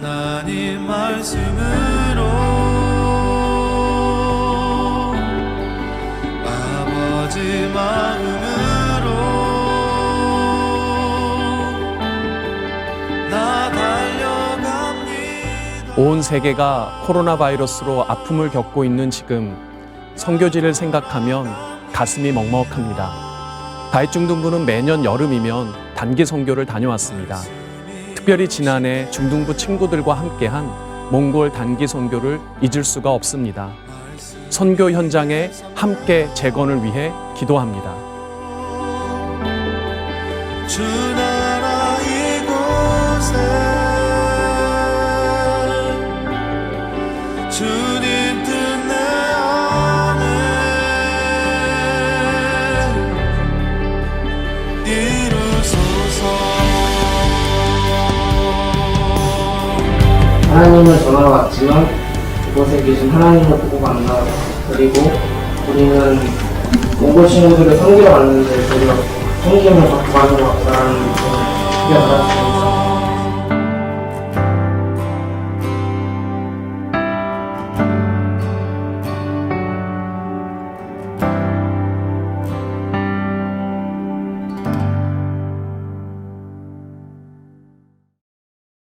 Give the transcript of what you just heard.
하나님 말씀으로 아버지 마음으로 나 달려갑니다 온 세계가 코로나 바이러스로 아픔을 겪고 있는 지금 선교지를 생각하면 가슴이 먹먹합니다. 다윗중등부는 매년 여름이면 단기 선교를 다녀왔습니다. 특별히 지난해 중등부 친구들과 함께한 몽골 단기 선교를 잊을 수가 없습니다. 선교 현장에 함께 재건을 위해 기도합니다. 이루소서 하나님을 전하러 왔지만 그곳에 계신 하나님을 보고 만나 그리고 우리는 몽골 친구들을 섬기러 왔는데 저희가 섬김을 받고 가는 것 같다는 받았습니다.